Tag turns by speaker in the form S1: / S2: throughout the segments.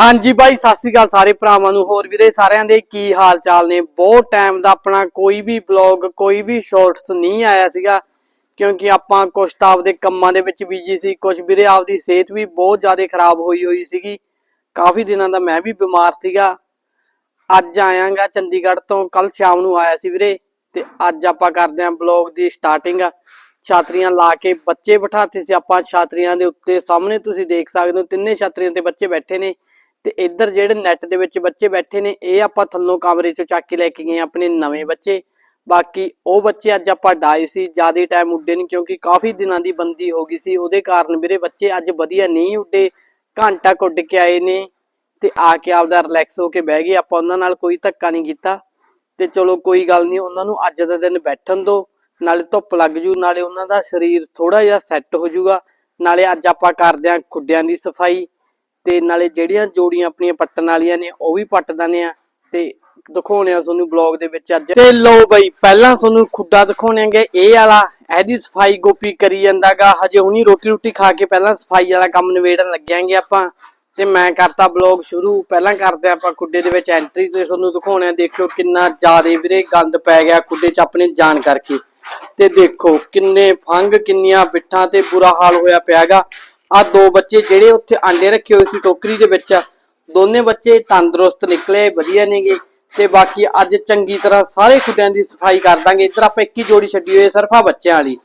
S1: ਹਾਂਜੀ ਬਾਈ ਸਤਿ ਸ੍ਰੀ ਅਕਾਲ ਸਾਰੇ ਭਰਾਵਾਂ ਨੂੰ, ਹੋਰ ਵੀਰੇ ਸਾਰਿਆਂ ਦੇ ਕੀ ਹਾਲ ਚਾਲ ਨੇ? ਬਹੁਤ ਟਾਈਮ ਦਾ ਆਪਣਾ ਕੋਈ ਵੀ ਬਲੌਗ ਕੋਈ ਵੀ ਸ਼ਾਰਟਸ ਨਹੀਂ ਆਇਆ ਸੀਗਾ, ਕਿਉਂਕਿ ਆਪਾਂ ਕੁਛ ਤਾਂ ਆਪਦੇ ਕੰਮਾਂ ਦੇ ਵਿੱਚ ਬਿਜ਼ੀ ਸੀ, ਕੁਛ ਵੀਰੇ ਆਪਦੀ ਸਿਹਤ ਵੀ ਬਹੁਤ ਜ਼ਿਆਦਾ ਖਰਾਬ ਹੋਈ ਹੋਈ ਸੀਗੀ। ਕਾਫੀ ਦਿਨਾਂ ਦਾ ਮੈਂ ਵੀ ਬਿਮਾਰ ਸੀਗਾ। ਅੱਜ ਆਇਆਂਗਾ ਚੰਡੀਗੜ੍ਹ ਤੋਂ ਕੱਲ ਸ਼ਾਮ ਨੂੰ ਆਇਆ ਸੀ ਵੀਰੇ, ਤੇ ਅੱਜ ਆਪਾਂ ਕਰਦੇ ਆਂ ਬਲੌਗ ਦੀ ਸਟਾਰਟਿੰਗ ਛਾਤਰੀਆਂ ਲਾ ਕੇ ਬੱਚੇ ਬਿਠਾਤੇ ਸੀ ਆਪਾਂ, ਛਾਤਰੀਆਂ ਦੇ ਉੱਤੇ ਸਾਹਮਣੇ ਤੁਸੀਂ ਦੇਖ ਸਕਦੇ ਹੋ, ਤਿੰਨੇ ਛਾਤਰੀਆਂ ਤੇ ਬੱਚੇ ਬੈਠੇ ਨੇ। ਤੇ ਇੱਧਰ ਜਿਹੜੇ ਨੈਟ ਦੇ ਵਿੱਚ ਬੱਚੇ ਬੈਠੇ ਨੇ, ਇਹ ਆਪਾਂ ਥੱਲੋਂ ਕਮਰੇ ਚੋਂ ਚੱਕ ਕੇ ਲੈ ਕੇ ਗਏ ਆਪਣੇ ਨਵੇਂ ਬੱਚੇ। ਬਾਕੀ ਉਹ ਬੱਚੇ ਅੱਜ ਆਪਾਂ ਡਾਏ ਸੀ, ਜ਼ਿਆਦਾ ਟਾਈਮ ਉੱਡੇ ਨਹੀਂ ਕਿਉਂਕਿ ਕਾਫੀ ਦਿਨਾਂ ਦੀ ਬੰਦੀ ਹੋ ਗਈ ਸੀ। ਉਹਦੇ ਕਾਰਨ ਵੀਰੇ ਬੱਚੇ ਅੱਜ ਵਧੀਆ ਨਹੀਂ ਉੱਡੇ, ਘੰਟਾ ਕੁੱਡ ਕੇ ਆਏ ਨੇ ਤੇ ਆ ਕੇ ਆਪਦਾ ਰਿਲੈਕਸ ਹੋ ਕੇ ਬਹਿ ਗਏ। ਆਪਾਂ ਉਹਨਾਂ ਨਾਲ ਕੋਈ ਧੱਕਾ ਨਹੀਂ ਕੀਤਾ। ਤੇ ਚਲੋ ਕੋਈ ਗੱਲ ਨਹੀਂ, ਉਹਨਾਂ ਨੂੰ ਅੱਜ ਦਾ ਦਿਨ ਬੈਠਣ ਦੋ ਨਾਲੇ ਧੁੱਪ ਲੱਗ ਜੂ, ਨਾਲੇ ਉਹਨਾਂ ਦਾ ਸਰੀਰ ਥੋੜਾ ਜਿਹਾ ਸੈੱਟ ਹੋ ਜਾਊਗਾ ਨਾਲੇ ਅੱਜ ਆਪਾਂ ਕਰਦੇ ਆਂ ਖੁੱਡਿਆਂ ਦੀ ਸਫ਼ਾਈ। ਤੇ ਨਾਲੇ ਜਿਹੜੀਆਂ ਜੋੜੀਆਂ ਆਪਣੀਆਂ ਪੱਟਣ ਵਾਲੀਆਂ ਨੇ, ਉਹ ਵੀ ਪੱਟ ਦਿੰਦੇ ਆ ਤੇ ਦਿਖਾਉਣੇ ਆ ਤੁਹਾਨੂੰ ਬਲੌਗ ਦੇ ਵਿੱਚ ਅੱਜ। ਤੇ ਲਓ ਬਈ, ਪਹਿਲਾਂ ਤੁਹਾਨੂੰ ਖੁੱਡਾ ਦਿਖਾਉਣਾਂਗੇ ਇਹ ਵਾਲਾ, ਇਹਦੀ ਸਫ਼ਾਈ ਗੋਪੀ ਕਰੀ ਜਾਂਦਾਗਾ। ਹਜੇ ਹੁਣੀ ਰੋਟੀ ਰੋਟੀ ਖਾ ਕੇ ਪਹਿਲਾਂ ਸਫ਼ਾਈ ਵਾਲਾ ਕੰਮ ਨਿਬੇੜਨ ਲੱਗਿਆਂਗੇ ਆਪਾਂ। ਤੇ ਮੈਂ ਕਰਤਾ ਬਲੌਗ ਸ਼ੁਰੂ। ਪਹਿਲਾਂ ਕਰਦੇ ਹਾਂ ਆਪਾਂ ਖੁੱਡੇ ਦੇ ਵਿੱਚ ਐਂਟਰੀ ਤੇ ਤੁਹਾਨੂੰ ਦਿਖਾਉਣੇ ਆ ਦੇਖਿਓ ਕਿੰਨਾ ਜ਼ਿਆਦਾ ਵੀਰੇ ਗੰਦ ਪੈ ਗਿਆ ਖੁੱਡੇ 'ਚ ਆਪਣੇ ਜਾਣ ਕਰਕੇ। ਤੇ ਦੇਖੋ ਕਿੰਨੇ ਫੰਗ, ਕਿੰਨੀਆਂ ਬਿੱਠਾਂ ਤੇ ਬੁਰਾ ਹਾਲ ਹੋਇਆ ਪਿਆਗਾ। ਆ ਦੋ ਬੱਚੇ ਜਿਹੜੇ ਉੱਥੇ ਆਂਡੇ ਰੱਖੇ ਹੋਏ ਸੀ ਟੋਕਰੀ ਦੇ ਵਿੱਚ, ਦੋਨੇ ਬੱਚੇ ਤੰਦਰੁਸਤ ਨਿਕਲੇ, ਵਧੀਆ ਨੇਗੇ ਤੇ ਬਾਕੀ ਅੱਜ ਚੰਗੀ ਤਰ੍ਹਾਂ ਸਾਰੇ ਖੁੱਡਿਆਂ ਦੀ ਸਫ਼ਾਈ ਕਰ ਦਾਂਗੇ। ਇੱਧਰ ਆਪਾਂ ਇੱਕ ਹੀ ਜੋੜੀ ਛੱਡੀ ਹੋਈ ਹੈ ਬੱਚਿਆਂ ਵਾਲੀ।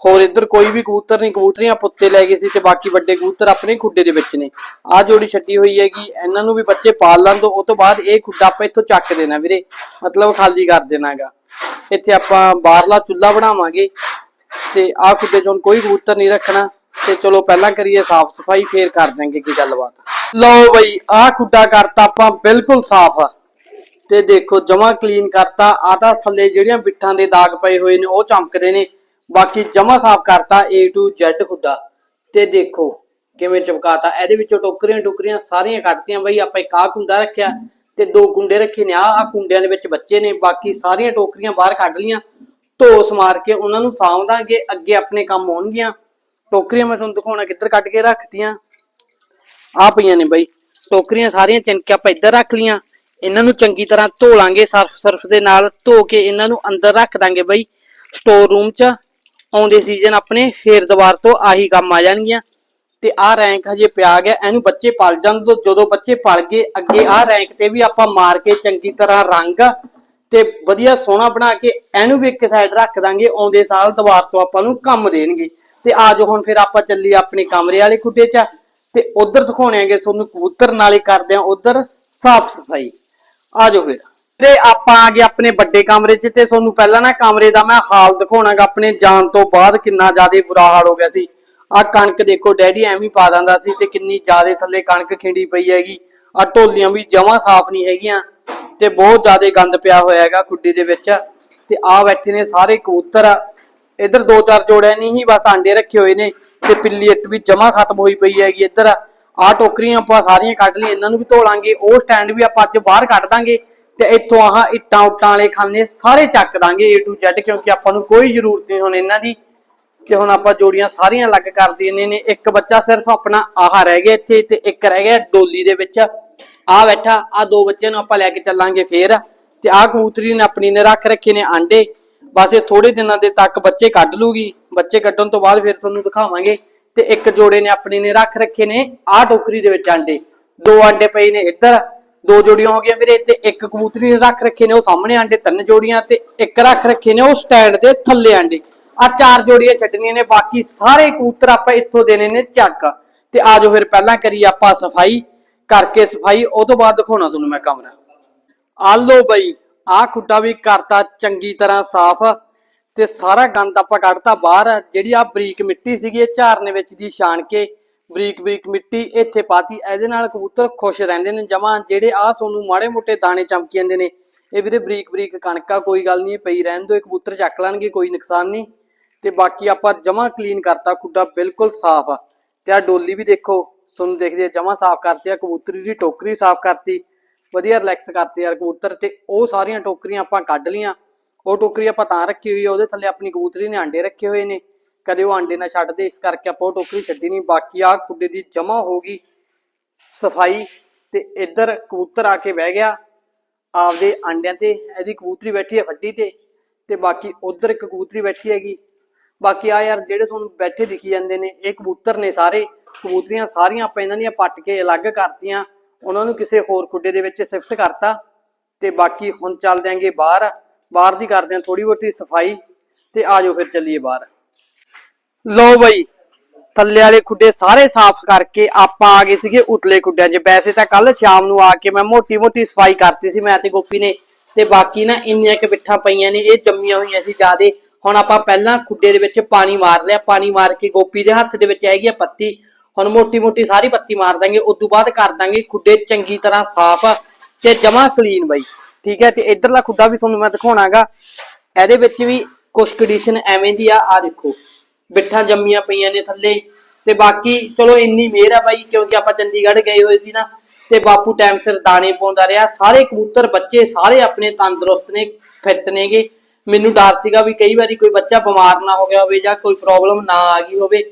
S1: ਹੋਰ ਇੱਧਰ ਕੋਈ ਵੀ ਕਬੂਤਰ ਨਹੀਂ, ਕਬੂਤਰੀਆਂ ਪੁੱਤੇ ਲੈ ਗਏ ਸੀ ਤੇ ਬਾਕੀ ਵੱਡੇ ਕਬੂਤਰ ਆਪਣੇ ਖੁੱਡੇ ਦੇ ਵਿੱਚ ਨੇ। ਆ ਜੋੜੀ ਛੱਡੀ ਹੋਈ ਹੈਗੀ, ਇਹਨਾਂ ਨੂੰ ਵੀ ਬੱਚੇ ਪਾਲ ਲੈਣ ਦੋ। ਉਹ ਤੋਂ ਬਾਅਦ ਇਹ ਖੁੱਡਾ ਆਪਾਂ ਇੱਥੋਂ ਚੱਕ ਦੇਣਾ ਵੀਰੇ, ਮਤਲਬ ਖਾਲੀ ਕਰ ਦੇਣਾਗਾ। ਇੱਥੇ ਆਪਾਂ ਬਾਹਰਲਾ ਚੁੱਲ੍ਹਾ ਬਣਾਵਾਂਗੇ ਤੇ ਆ ਖੁੱਡੇ 'ਚ ਹੁਣ ਕੋਈ ਕਬੂਤਰ ਨਹੀਂ ਰੱਖਣਾ। ਤੇ ਚਲੋ ਪਹਿਲਾਂ ਕਰੀਏ ਸਾਫ਼ ਸਫ਼ਾਈ, ਫੇਰ ਕਰ ਦਾਂਗੇ ਕੀ ਗੱਲਬਾਤ। ਲਓ ਬਈ, ਆਹ ਖੁੱਡਾ ਕਰਤਾ ਆਪਾਂ, ਬਿਲਕੁਲ ਸਾਫ਼। ਤੇ ਦੇਖੋ, ਜਮਾ ਕਲੀਨ ਕਰਤਾ ਆ ਤਾਂ ਥੱਲੇ ਜਿਹੜੀਆਂ ਬਿੱਠਾਂ ਦੇ ਦਾਗ ਪਏ ਹੋਏ ਨੇ, ਉਹ ਚਮਕਦੇ ਨੇ। ਬਾਕੀ ਜਮਾ ਸਾਫ਼ ਕਰਤਾ, A to Z ਖੁੱਡਾ। ਤੇ ਦੇਖੋ, ਕਿਵੇਂ ਚਮਕਾਤਾ, ਇਹਦੇ ਵਿੱਚੋਂ ਟੋਕਰੀਆਂ ਟੋਕਰੀਆਂ ਸਾਰੀਆਂ ਕੱਢਤੀਆਂ ਬਈ, ਆਪਾਂ ਇੱਕ ਆਹ ਕੁੰਡਾ ਰੱਖਿਆ, ਤੇ ਦੋ ਕੁੰਡੇ ਰੱਖੇ ਨੇ ਆ ਆ ਕੁੰਡਿਆਂ ਦੇ ਵਿੱਚ ਬੱਚੇ ਨੇ, ਬਾਕੀ ਸਾਰੀਆਂ ਟੋਕਰੀਆਂ ਬਾਹਰ ਕੱਢ ਲੀਆਂ ਢੋਸ ਮਾਰ ਕੇ ਉਹਨਾਂ ਨੂੰ ਸਾਂਭਦਾਂਗੇ ਅੱਗੇ ਆਪਣੇ ਕੰਮ ਆਉਣਗੀਆਂ। ਟੋਕਰੀਆਂ ਮੈਂ ਤੁਹਾਨੂੰ ਦਿਖਾਉਣਾ ਕਿੱਧਰ ਕੱਢ ਕੇ ਰੱਖਤੀਆਂ। ਆ ਪਈਆਂ ਨੇ ਬਈ। ਟੋਕਰੀਆਂ ਸਾਰੀਆਂ ਚਿਣਕੇ ਆਪਾਂ ਇੱਧਰ ਰੱਖ ਲੀਆਂ। ਇਹਨਾਂ ਨੂੰ ਚੰਗੀ ਤਰ੍ਹਾਂ ਧੋ ਲਾਂਗੇ ਸਰਫ ਸਰਫ ਦੇ ਨਾਲ। ਧੋ ਕੇ ਇਹਨਾਂ ਨੂੰ ਅੰਦਰ ਰੱਖ ਦਾਂਗੇ ਬਈ। ਸਟੋਰ ਰੂਮ 'ਚ ਆਉਂਦੇ ਸੀਜ਼ਨ ਆਪਣੇ, ਫੇਰ ਦੁਬਾਰ ਤੋਂ ਆਹੀ ਕੰਮ ਆ ਜਾਣਗੀਆਂ। ਤੇ ਆਹ ਰੈਂਕ ਹਜੇ ਪਿਆ ਗਿਆ। ਇਹਨੂੰ ਬੱਚੇ ਪਲ ਜਾਣ ਤੋਂ ਜਦੋਂ ਬੱਚੇ ਪਲ ਗਏ, ਅੱਗੇ ਆਹ ਰੈਂਕ ਤੇ ਵੀ ਆਪਾਂ ਮਾਰ ਕੇ ਚੰਗੀ ਤਰ੍ਹਾਂ ਰੰਗ ਤੇ ਵਧੀਆ ਸੋਹਣਾ ਬਣਾ ਕੇ ਇਹਨੂੰ ਵੀ ਇੱਕ ਸਾਈਡ ਰੱਖ ਦਾਂਗੇ। ਆਉਂਦੇ ਸਾਲ ਦੁਬਾਰ ਤੋਂ ਆਪਾਂ ਨੂੰ ਕੰਮ ਦੇਣਗੇ। ਤੇ ਆਜੋ ਹੁਣ ਫਿਰ ਆਪਾਂ ਚੱਲੀ ਆਪਣੇ ਕਮਰੇ ਵਾਲੇ ਖੁੱਡੇ 'ਚ। ਤੇ ਉਧਰ ਦਿਖਾਉਣੇਗੇ ਤੁਹਾਨੂੰ ਕਬੂਤਰ ਨਾਲੇ ਕਰਦੇ ਆ ਉਧਰ ਸਾਫ਼ ਸਫ਼ਾਈ। ਆਜੋ ਫਿਰ। ਤੇ ਆਪਾਂ ਆ ਗਏ ਆਪਣੇ ਵੱਡੇ ਕਮਰੇ 'ਚ ਤੇ ਤੁਹਾਨੂੰ ਪਹਿਲਾਂ ਨਾ ਕਮਰੇ ਦਾ ਮੈਂ ਹਾਲ ਦਿਖਾਉਣਾਗਾ ਆਪਣੇ ਜਾਣ ਤੋਂ ਬਾਅਦ ਕਿੰਨਾ ਜ਼ਿਆਦਾ ਬੁਰਾ ਹਾਲ ਹੋ ਗਿਆ ਸੀ। ਆ ਕਣਕ ਦੇਖੋ, ਡੈਡੀ ਐਵੇਂ ਪਾ ਦਿੰਦਾ ਸੀ ਤੇ ਕਿੰਨੀ ਜ਼ਿਆਦਾ ਥੱਲੇ ਕਣਕ ਖਿੰਡੀ ਪਈ ਹੈਗੀ। ਆ ਢੋਲੀਆਂ ਵੀ ਜਮਾਂ ਸਾਫ਼ ਨਹੀਂ ਹੈਗੀਆਂ ਤੇ ਬਹੁਤ ਜ਼ਿਆਦਾ ਗੰਦ ਪਿਆ ਹੋਇਆ ਹੈਗਾ ਖੁੱਡੀ ਦੇ ਵਿੱਚ। ਤੇ ਆ ਬੈਠੇ ਨੇ ਸਾਰੇ ਕਬੂਤਰ। ਇੱਧਰ ਦੋ ਚਾਰ ਜੋੜਿਆ ਨਹੀਂ ਹੀ ਬਸ ਆਂਡੇ ਰੱਖੇ ਹੋਏ ਨੇ ਤੇ ਪਿੱਲੀ ਇੱਟ ਵੀ ਜਮਾ ਖਤਮ ਹੋਈ ਪਈ ਹੈਗੀ ਇੱਧਰ। ਆਹ ਟੋਕਰੀਆਂ ਆਪਾਂ ਸਾਰੀਆਂ ਕੱਢ ਲਈਆਂ, ਇਹਨਾਂ ਨੂੰ ਵੀ ਧੋ ਲਾਂਗੇ। ਉਹ ਸਟੈਂਡ ਵੀ ਆਪਾਂ ਅੱਜ ਬਾਹਰ ਕੱਢ ਦਾਂਗੇ ਤੇ ਇੱਥੋਂ ਆਹ ਇੱਟਾਂ ਉੱਟਾਂ ਵਾਲੇ ਖਾਨੇ ਸਾਰੇ ਚੱਕ ਦਾਂਗੇ A to Z ਕਿਉਂਕਿ ਆਪਾਂ ਨੂੰ ਕੋਈ ਜ਼ਰੂਰਤ ਨਹੀਂ ਹੁਣ ਇਹਨਾਂ ਦੀ। ਕਿ ਹੁਣ ਆਪਾਂ ਜੋੜੀਆਂ ਸਾਰੀਆਂ ਅਲੱਗ ਕਰ ਦੇਣੇ ਨੇ। ਇੱਕ ਬੱਚਾ ਸਿਰਫ ਆਪਣਾ ਆਹ ਰਹਿ ਗਿਆ ਇੱਥੇ ਤੇ ਇੱਕ ਰਹਿ ਗਿਆ ਡੋਲੀ ਦੇ ਵਿੱਚ। ਆ ਬੈਠਾ ਆ ਦੋ ਬੱਚਿਆਂ ਨੂੰ ਆਪਾਂ ਲੈ ਕੇ ਚੱਲਾਂਗੇ ਫੇਰ। ਤੇ ਆ ਕਬੂਤਰੀ ਨੇ ਆਪਣੀ ਨੇ ਰੱਖ ਰੱਖੇ ਨੇ ਆਂਡੇ। ਬਸ ਇਹ ਥੋੜੇ ਦਿਨਾਂ ਦੇ ਤੱਕ ਬੱਚੇ ਕੱਢ ਲੂਗੀ। ਬੱਚੇ ਕੱਢਣ ਤੋਂ ਬਾਅਦ ਫਿਰ ਤੁਹਾਨੂੰ ਦਿਖਾਵਾਂਗੇ। ਤੇ ਇੱਕ ਜੋੜੇ ਨੇ ਆਪਣੇ ਨੇ ਰੱਖ ਰੱਖੇ ਨੇ ਆਹ ਟੋਕਰੀ ਦੇ ਵਿੱਚ ਆਂਡੇ। ਦੋ ਆਂਡੇ ਪਏ ਨੇ ਇੱਧਰ, ਦੋ ਜੋੜੀਆਂ ਹੋ ਗਈਆਂ ਵੀਰੇ ਤੇ ਇੱਕ ਕਬੂਤਰੀ ਨੇ ਰੱਖ ਰੱਖੇ ਨੇ, ਉਹ ਸਾਹਮਣੇ ਆਂਡੇ, ਤਿੰਨ ਜੋੜੀਆਂ ਤੇ ਇੱਕ ਰੱਖ ਰੱਖੇ ਨੇ, ਉਹ ਸਟੈਂਡ ਦੇ ਥੱਲੇ ਆਂਡੇ। ਆ ਚਾਰ ਜੋੜੀਆਂ ਛੱਡਣੀਆਂ ਨੇ, ਬਾਕੀ ਸਾਰੇ ਕਬੂਤਰ ਆਪਾਂ ਇੱਥੋਂ ਦੇਣੇ ਨੇ ਚੱਕ। ਤੇ ਆਜੋ ਫਿਰ ਪਹਿਲਾਂ ਕਰੀਏ ਆਪਾਂ ਸਫ਼ਾਈ। ਕਰਕੇ ਸਫ਼ਾਈ, ਉਹ ਤੋਂ ਬਾਅਦ ਦਿਖਾਉਣਾ ਤੁਹਾਨੂੰ ਮੈਂ ਕਮਰਾ। ਆ ਲੋ ਬਈ ਆ ਖੁੱਡਾ ਵੀ ਕਰਤਾ ਚੰਗੀ ਤਰ੍ਹਾਂ ਸਾਫ਼ ਤੇ ਸਾਰਾ ਗੰਦ ਆਪਾਂ ਕੱਢਤਾ ਬਾਹਰ। ਜਿਹੜੀ ਆ ਬਰੀਕ ਮਿੱਟੀ ਸੀਗੀ, ਇਹ ਝਾਰਨੇ ਵਿੱਚ ਦੀ ਛਾਣ ਕੇ ਬਰੀਕ ਬਰੀਕ ਮਿੱਟੀ ਇੱਥੇ ਪਾਤੀ। ਇਹਦੇ ਨਾਲ ਕਬੂਤਰ ਖੁਸ਼ ਰਹਿੰਦੇ ਨੇ ਜਮਾ। ਜਿਹੜੇ ਆ ਸੋਨੂੰ ਮਾੜੇ ਮੋਟੇ ਦਾਣੇ ਚਮਕੀ ਜਾਂਦੇ ਨੇ, ਇਹ ਵੀਰੇ ਬਰੀਕ ਬਰੀਕ ਕਣਕਾ ਕੋਈ ਗੱਲ ਨਹੀਂ ਪਈ ਰਹਿਣ ਦੋ ਇਹ ਕਬੂਤਰ ਚੱਕ ਲੈਣਗੇ, ਕੋਈ ਨੁਕਸਾਨ ਨਹੀਂ। ਤੇ ਬਾਕੀ ਆਪਾਂ ਜਮਾਂ ਕਲੀਨ ਕਰਤਾ ਖੁੱਡਾ ਬਿਲਕੁਲ ਸਾਫ਼। ਆ ਤੇ ਆ ਡੋਲੀ ਵੀ ਦੇਖੋ ਤੁਹਾਨੂੰ ਦੇਖਦੇ ਜਮਾਂ ਸਾਫ਼ ਕਰਤੀ ਆ ਕਬੂਤਰੀ ਦੀ ਟੋਕਰੀ ਸਾਫ਼ ਕਰਤੀ। ਵਧੀਆ ਰਿਲੈਕਸ ਕਰਤੇ ਯਾਰ ਕਬੂਤਰ ਤੇ ਉਹ ਸਾਰੀਆਂ ਟੋਕਰੀਆਂ ਆਪਾਂ ਕੱਢ ਲੀਆਂ ਉਹ ਟੋਕਰੀ ਆਪਾਂ ਤਾਂ ਰੱਖੀ ਹੋਈ ਆ, ਉਹਦੇ ਥੱਲੇ ਆਪਣੀ ਕਬੂਤਰੀ ਨੇ ਆਂਡੇ ਰੱਖੇ ਹੋਏ ਨੇ। ਕਦੇ ਉਹ ਆਂਡੇ ਨਾ ਛੱਡਦੇ, ਇਸ ਕਰਕੇ ਆਪਾਂ ਉਹ ਟੋਕਰੀ ਛੱਡੀ ਨਹੀਂ। ਬਾਕੀ ਆ ਖੁੱਡੇ ਦੀ ਜਮਾ ਹੋ ਗਈ ਸਫ਼ਾਈ ਤੇ ਇੱਧਰ ਕਬੂਤਰ ਆ ਕੇ ਬਹਿ ਗਿਆ ਆਪਦੇ ਆਂਡਿਆਂ ਤੇ, ਇਹਦੀ ਕਬੂਤਰੀ ਬੈਠੀ ਹੈ ਫੱਡੀ ਤੇ ਤੇ ਬਾਕੀ ਉਧਰ ਇੱਕ ਕਬੂਤਰੀ ਬੈਠੀ ਹੈਗੀ। ਬਾਕੀ ਆ ਯਾਰ ਜਿਹੜੇ ਤੁਹਾਨੂੰ ਬੈਠੇ ਦਿਖੀ ਜਾਂਦੇ ਨੇ, ਇਹ ਕਬੂਤਰ ਨੇ ਸਾਰੇ। ਕਬੂਤਰੀਆਂ ਸਾਰੀਆਂ ਆਪਾਂ ਇਹਨਾਂ ਦੀਆਂ ਪੱਟ ਕੇ ਅਲੱਗ ਕਰਤੀਆਂ। ਉਹਨਾਂ ਨੂੰ ਕਿਸੇ ਹੋਰ ਖੁੱਡੇ ਦੇ ਵਿੱਚ ਸ਼ਿਫਟ ਕਰਤਾ ਤੇ ਬਾਕੀ ਹੁਣ ਚੱਲਦੇ ਆਂਗੇ ਬਾਹਰ। ਬਾਹਰ ਦੀ ਕਰਦੇ ਆਂ ਥੋੜੀ ਬਹੁਤੀ ਸਫ਼ਾਈ ਤੇ ਆਜੋ ਫਿਰ ਚੱਲੀਏ ਬਾਹਰ। ਲੋ ਬਈ, ਥੱਲੇ ਵਾਲੇ ਖੁੱਡੇ ਸਾਰੇ ਸਾਫ਼ ਕਰਕੇ ਆਪਾਂ ਆ ਗਏ ਸੀਗੇ ਉਤਲੇ ਖੁੱਡਿਆਂ 'ਚ। ਵੈਸੇ ਤਾਂ ਕੱਲ ਸ਼ਾਮ ਨੂੰ ਆ ਕੇ ਮੈਂ ਮੋਟੀ ਮੋਟੀ ਸਫ਼ਾਈ ਕਰਤੀ ਸੀ ਮੈਂ ਤੇ ਗੋਪੀ ਨੇ। ਤੇ ਬਾਕੀ ਨਾ ਇੰਨੀਆਂ ਕਿ ਬਿੱਠਾਂ ਪਈਆਂ ਨੇ, ਇਹ ਜੰਮੀਆਂ ਹੋਈਆਂ ਸੀ ਜਿਆਦੇ। ਹੁਣ ਆਪਾਂ ਪਹਿਲਾਂ ਖੁੱਡੇ ਦੇ ਵਿੱਚ ਪਾਣੀ ਮਾਰ ਲਿਆ। ਪਾਣੀ ਮਾਰ ਕੇ ਗੋਪੀ ਦੇ ਹੱਥ ਦੇ ਵਿੱਚ ਹੈਗੀ ਆ ਪੱਤੀ। ਹੁਣ ਮੋਟੀ ਮੋਟੀ ਸਾਰੀ ਪੱਤੀ ਮਾਰ ਦਾਂਗੇ ਉਸ ਤੋਂ ਬਾਅਦ ਕਰ ਦਾਂਗੇ ਖੁੱਡੇ ਚੰਗੀ ਤਰ੍ਹਾਂ ਸਾਫ਼ ਤੇ ਜਮਾ ਕਲੀਨ ਬਈ। ਠੀਕ ਹੈ, ਤੇ ਇਧਰਲਾ ਖੁੱਡਾ ਵੀ ਤੁਹਾਨੂੰ ਮੈਂ ਦਿਖਾਉਣਾਗਾ। ਇਹਦੇ ਵਿੱਚ ਵੀ ਕੁਛ ਕੰਡੀਸ਼ਨ ਐਵੇਂ ਦੀ ਆ ਆ ਦੇਖੋ। ਬਿੱਠਾਂ ਜੰਮੀਆਂ ਪਈਆਂ ਨੇ ਥੱਲੇ। ਤੇ ਬਾਕੀ ਚਲੋ ਇੰਨੀ ਮਿਹਰ ਆ ਬਾਈ, ਕਿਉਂਕਿ ਆਪਾਂ ਚੰਡੀਗੜ੍ਹ ਗਏ ਹੋਏ ਸੀ ਨਾ, ਤੇ ਬਾਪੂ ਟਾਈਮ ਸਿਰ ਦਾਣੇ ਪਾਉਂਦਾ ਰਿਹਾ। ਸਾਰੇ ਕਬੂਤਰ ਬੱਚੇ, ਸਾਰੇ ਆਪਣੇ ਤੰਦਰੁਸਤ ਨੇ ਫਿੱਟ ਨੇਗੇ। ਮੈਨੂੰ ਡਰ ਸੀਗਾ ਵੀ ਕਈ ਵਾਰੀ ਕੋਈ ਬੱਚਾ ਬਿਮਾਰ ਨਾ ਹੋ ਗਿਆ ਹੋਵੇ ਜਾਂ ਕੋਈ ਪ੍ਰੋਬਲਮ ਨਾ ਆ ਗਈ ਹੋਵੇ।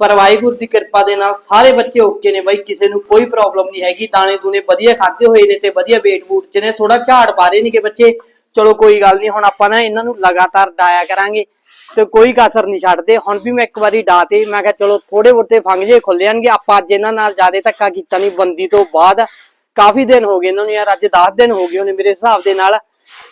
S1: ਪਰ ਵਾਹਿਗੁਰੂ ਦੀ ਕਿਰਪਾ ਦੇ ਨਾਲ ਸਾਰੇ ਬੱਚੇ ਓਕੇ ਨੇ ਬਾਈ, ਕਿਸੇ ਨੂੰ ਕੋਈ ਪ੍ਰੋਬਲਮ ਨਹੀਂ ਹੈਗੀ, ਦਾਣੇ ਦੂਨੇ ਵਧੀਆ ਖਾਦੇ ਹੋਏ ਨੇ ਤੇ ਵਧੀਆ ਵੇਟ ਵੂਟ ਚ ਨੇ ਥੋੜਾ ਝਾੜ ਬਾਰੇ ਨਹੀਂ ਕਿ ਬੱਚੇ। ਚਲੋ ਕੋਈ ਗੱਲ ਨਹੀਂ, ਹੁਣ ਆਪਾਂ ਨਾ ਇਹਨਾਂ ਨੂੰ ਲਗਾਤਾਰ ਡਾਇਆ ਕਰਾਂਗੇ ਤੇ ਕੋਈ ਕਸਰ ਨਹੀਂ ਛੱਡਦੇ। ਹੁਣ ਵੀ ਮੈਂ ਇੱਕ ਵਾਰੀ ਡਾਤੇ ਮੈਂ ਕਿਹਾ ਚਲੋ ਥੋੜੇ ਬਹੁਤੇ ਫੰਗ ਜੇ ਖੁੱਲ ਜਾਣਗੇ, ਆਪਾਂ ਅੱਜ ਇਹਨਾਂ ਨਾਲ ਜ਼ਿਆਦਾ ਧੱਕਾ ਕੀਤਾ ਨਹੀਂ, ਬੰਦੀ ਤੋਂ ਬਾਅਦ। ਕਾਫੀ ਦਿਨ ਹੋ ਗਏ ਇਹਨਾਂ ਨੂੰ ਯਾਰ, ਅੱਜ 10 ਦਿਨ ਹੋ ਗਏ ਉਹਨੇ ਮੇਰੇ ਹਿਸਾਬ ਦੇ ਨਾਲ।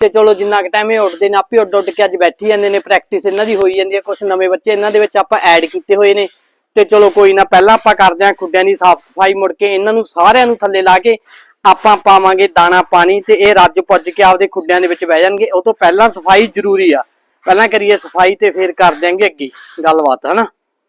S1: ਤੇ ਚਲੋ ਜਿੰਨਾ ਕੁ ਟਾਈਮ ਇਹ ਉੱਡਦੇ ਨੇ, ਆਪੇ ਉੱਡ ਉੱਡ ਕੇ ਅੱਜ ਬੈਠੀ ਜਾਂਦੇ ਨੇ ਪ੍ਰੈਕਟਿਸ ਇਹਨਾਂ ਦੀ ਹੋਈ ਜਾਂਦੀ ਹੈ ਕੁਝ ਨਵੇਂ ਬੱਚੇ ਇਹਨਾਂ ਦੇ ਵਿੱਚ ਆਪਾਂ ਐਡ ਕੀਤੇ ਹੋਏ ਨੇ। ਤੇ ਚਲੋ ਕੋਈ ਨਾ, ਪਹਿਲਾਂ ਆਪਾਂ ਕਰਦੇ ਹਾਂ ਖੁੱਡਿਆਂ ਦੀ ਸਾਫ਼ ਸਫ਼ਾਈ ਮੁੜ ਕੇ। ਇਹਨਾਂ ਨੂੰ ਸਾਰਿਆਂ ਨੂੰ ਥੱਲੇ ਲਾ ਕੇ ਆਪਾਂ ਪਾਵਾਂਗੇ ਦਾਣਾ, ਪਾਣੀ ਤੇ ਇਹ ਰੱਜ ਪੁੱਜ ਕੇ ਆਪਦੇ ਖੁੱਡਿਆਂ ਦੇ ਵਿੱਚ ਬਹਿ ਜਾਣਗੇ। ਉਹ ਤੋਂ ਪਹਿਲਾਂ ਸਫ਼ਾਈ ਜ਼ਰੂਰੀ ਆ। ਪਹਿਲਾਂ ਕਰੀਏ ਸਫ਼ਾਈ ਤੇ ਫਿਰ ਕਰ ਦਿਆਂਗੇ ਅੱਗੇ ਗੱਲਬਾਤ, ਹਨਾ?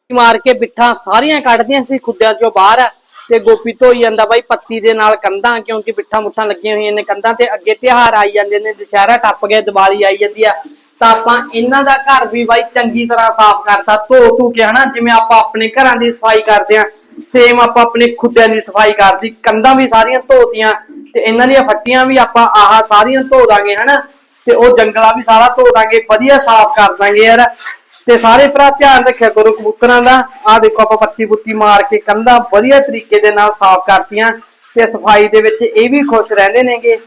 S1: ਮਾਰ ਕੇ ਬਿੱਠਾਂ ਸਾਰੀਆਂ ਕੱਢਦੀਆਂ ਸੀ ਖੁੱਡਿਆਂ ਚੋਂ ਬਾਹਰ ਤੇ ਗੋਪੀ ਧੋਈ ਜਾਂਦਾ ਬਾਈ ਪੱਤੀ ਦੇ ਨਾਲ ਕੰਧਾਂ, ਕਿਉਂਕਿ ਬਿੱਠਾਂ ਮੁੱਠਾਂ ਲੱਗੀਆਂ ਹੋਈਆਂ ਨੇ ਕੰਧਾਂ ਤੇ ਅੱਗੇ ਤਿਉਹਾਰ ਆਈ ਜਾਂਦੇ ਨੇ, ਦੁਸ਼ਹਿਰਾ ਟੱਪ ਗਿਆ, ਦੀਵਾਲੀ ਆਈ ਜਾਂਦੀ ਆ। ਤਾਂ ਆਪਾਂ ਇਹਨਾਂ ਦਾ ਘਰ ਵੀ ਬਾਈ ਚੰਗੀ ਤਰ੍ਹਾਂ ਸਾਫ਼ ਕਰਤਾ ਧੋ ਧੂ ਕੇ ਹਨਾ, ਜਿਵੇਂ ਆਪਾਂ ਆਪਣੇ ਘਰਾਂ ਦੀ ਸਫ਼ਾਈ ਕਰਦੇ ਆ ਸੇਮ ਆਪਾਂ ਆਪਣੇ ਖੁੱਡਿਆਂ ਦੀ ਸਫ਼ਾਈ ਕਰਦੀ, ਕੰਧਾਂ ਵੀ ਸਾਰੀਆਂ ਧੋਤੀਆਂ ਤੇ ਇਹਨਾਂ ਦੀਆਂ ਫੱਟੀਆਂ ਵੀ ਆਪਾਂ ਆਹ ਸਾਰੀਆਂ ਧੋ ਦਾਂਗੇ ਹਨਾ, ਤੇ ਉਹ ਜੰਗਲਾ ਵੀ ਸਾਰਾ ਧੋ ਦਾਂਗੇ, ਵਧੀਆ ਸਾਫ਼ ਕਰ ਦਾਂਗੇ ਯਾਰ। ਤੇ ਸਾਰੇ ਭਰਾ ਧਿਆਨ ਰੱਖਿਆ ਕਰੋ ਕਬੂਤਰਾਂ ਦਾ। ਆਹ ਦੇਖੋ ਆਪਾਂ ਪੱਤੀ ਪੁੱਤੀ ਮਾਰ ਕੇ ਕੰਧਾਂ ਵਧੀਆ ਤਰੀਕੇ ਦੇ ਨਾਲ ਸਾਫ਼ ਕਰਤੀਆਂ ਤੇ ਸਫ਼ਾਈ ਦੇ ਵਿੱਚ ਇਹ ਵੀ ਖੁਸ਼ ਰਹਿੰਦੇ ਨੇਗੇ।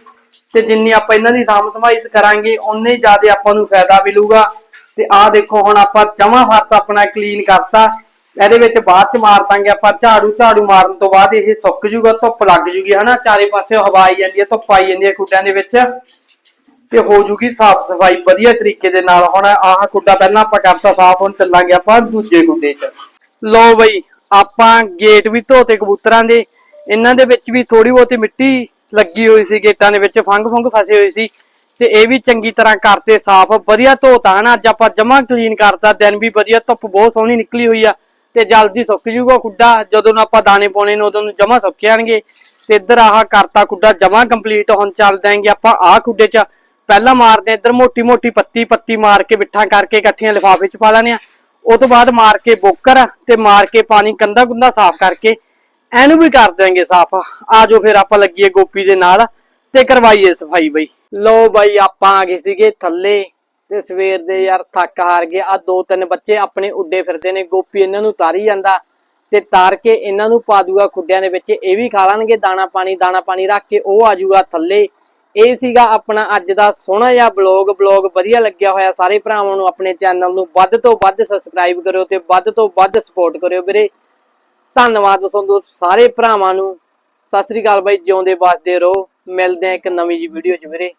S1: ਤੇ ਜਿੰਨੀ ਆਪਾਂ ਇਹਨਾਂ ਦੀ ਸਾਂਭ ਸੰਭਾਈ ਕਰਾਂਗੇ ਉਨੇ ਜ਼ਿਆਦਾ ਆਪਾਂ ਨੂੰ ਫਾਇਦਾ ਮਿਲੂਗਾ। ਤੇ ਆਹ ਦੇਖੋ, ਹੁਣ ਆਪਾਂ ਜਮਾ ਫਰਸ਼ ਆਪਣਾ ਕਲੀਨ ਕਰਤਾ। ਇਹਦੇ ਵਿੱਚ ਬਾਅਦ ਚ ਮਾਰ ਦਾਂਗੇ ਆਪਾਂ ਝਾੜੂ ਝਾੜੂ ਮਾਰਨ ਤੋਂ ਬਾਅਦ ਇਹ ਸੁੱਕ ਜੂਗਾ, ਧੁੱਪ ਲੱਗ ਜੂਗੀ, ਹਨਾ? ਚਾਰੇ ਪਾਸੇ ਹਵਾ ਆਈ ਜਾਂਦੀ ਹੈ, ਧੁੱਪ ਆਈ ਜਾਂਦੀ ਹੈ ਖੁੱਡਿਆਂ ਦੇ ਵਿੱਚ। ਤੇ ਹੋ ਜੂਗੀ ਸਾਫ਼ ਸਫ਼ਾਈ ਵਧੀਆ ਤਰੀਕੇ ਦੇ ਨਾਲ। ਹੁਣ ਆਹ ਕੁੱਡਾ ਪਹਿਲਾਂ ਆਪਾਂ ਕਰਤਾ, ਸਾਫ਼ ਹੁਣ ਚੱਲਾਂਗੇ ਆਪਾਂ ਦੂਜੇ ਕੁੱਡੇ 'ਚ। ਲੋ ਬਈ, ਆਪਾਂ ਗੇਟ ਵੀ ਧੋਤੇ ਕਬੂਤਰਾਂ ਦੇ। ਇਹਨਾਂ ਦੇ ਵਿੱਚ ਵੀ ਥੋੜੀ ਬਹੁਤੀ ਮਿੱਟੀ ਲੱਗੀ ਹੋਈ ਸੀ, ਗੇਟਾਂ ਦੇ ਵਿੱਚ ਫੰਗ ਫੰਗ ਫਸੇ ਹੋਏ ਸੀ। ਤੇ ਇਹ ਵੀ ਚੰਗੀ ਤਰ੍ਹਾਂ ਕਰਤੇ ਸਾਫ਼, ਵਧੀਆ ਧੋਤਾ ਹਨਾ ਅੱਜ ਆਪਾਂ ਜਮਾ ਕਲੀਨ ਕਰਤਾ, ਦਿਨ ਵੀ ਵਧੀਆ, ਧੁੱਪ ਬਹੁਤ ਸੋਹਣੀ ਨਿਕਲੀ ਹੋਈ ਆ। ਤੇ ਜਲਦੀ ਸੁੱਕ ਜੂਗਾ ਕੁੱਡਾ ਜਦੋਂ ਨੂੰ ਆਪਾਂ ਦਾਣੇ ਪਾਉਣੇ ਨੇ, ਉਦੋਂ ਨੂੰ ਜਮਾ ਸੁੱਕ ਜਾਣਗੇ। ਤੇ ਇੱਧਰ ਆਹ ਕਰਤਾ ਖੁੱਡਾ ਜਮਾ ਕੰਪਲੀਟ ਹੁਣ ਚੱਲ ਦਾਂਗੇ ਆਪਾਂ ਆਹ ਖੁੱਡੇ 'ਚ। ਪਹਿਲਾਂ ਮਾਰਦੇ ਆ ਇੱਧਰ ਮੋਟੀ ਮੋਟੀ ਪੱਤੀ ਪੱਤੀ ਮਾਰ ਕੇ ਬਿੱਠਾ ਕਰਕੇ ਇਕੱਠੀਆਂ ਲਿਫਾਫੇ 'ਚ ਪਾ ਲੈਣੇ ਆ ਉਹ ਤੋਂ ਬਾਅਦ ਮਾਰ ਕੇ ਬੋਕਰ ਤੇ ਮਾਰ ਕੇ ਪਾਣੀ ਕੰਦਾ ਕੁੰਦਾ ਸਾਫ਼ ਕਰਕੇ ਇਹਨੂੰ ਵੀ ਕਰ ਦਿਆਂਗੇ ਸਾਫ਼। ਆਜੋ ਫਿਰ ਆਪਾਂ ਲੱਗੀਏ ਗੋਪੀ ਦੇ ਨਾਲ ਤੇ ਕਰਵਾਈਏ ਸਫ਼ਾਈ ਬਈ। ਲੋ ਬਾਈ ਆਪਾਂ ਆ ਗਏ ਸੀਗੇ ਥੱਲੇ ਤੇ ਸਵੇਰ ਦੇ ਯਾਰ ਥੱਕ ਹਾਰ ਗਏ। ਆ ਦੋ ਤਿੰਨ ਬੱਚੇ ਆਪਣੇ ਉੱਡੇ ਫਿਰਦੇ ਨੇ। ਗੋਪੀ ਇਹਨਾਂ ਨੂੰ ਤਾਰੀ ਜਾਂਦਾ ਤੇ ਤਾਰ ਕੇ ਇਹਨਾਂ ਨੂੰ ਪਾ ਦੂਗਾ ਖੁੱਡਿਆਂ ਦੇ ਵਿੱਚ। ਇਹ ਵੀ ਖਾ ਲੈਣਗੇ ਦਾਣਾ ਪਾਣੀ ਦਾਣਾ ਪਾਣੀ ਰੱਖ ਕੇ ਉਹ ਆ ਜਾਊਗਾ ਥੱਲੇ। ਇਹ ਸੀਗਾ ਆਪਣਾ ਅੱਜ ਦਾ ਸੋਹਣਾ ਜਿਹਾ ਬਲੌਗ ਬਲੌਗ ਵਧੀਆ ਲੱਗਿਆ ਹੋਇਆ ਸਾਰੇ ਭਰਾਵਾਂ ਨੂੰ, ਆਪਣੇ ਚੈਨਲ ਨੂੰ। ਵੱਧ ਤੋਂ ਵੱਧ ਸਬਸਕ੍ਰਾਈਬ ਕਰਿਓ ਤੇ ਵੱਧ ਤੋਂ ਵੱਧ ਸਪੋਰਟ ਕਰਿਓ ਵੀਰੇ। ਧੰਨਵਾਦ ਤੁਹਾਨੂੰ ਸਾਰੇ ਭਰਾਵਾਂ ਨੂੰ। ਸਤਿ ਸ੍ਰੀ ਅਕਾਲ ਬਾਈ ਜਿਉਂਦੇ ਵੱਸਦੇ ਰਹੋ। ਮਿਲਦੇ ਆ ਇੱਕ ਨਵੀਂ ਜੀ ਵੀਡੀਓ 'ਚ ਵੀਰੇ।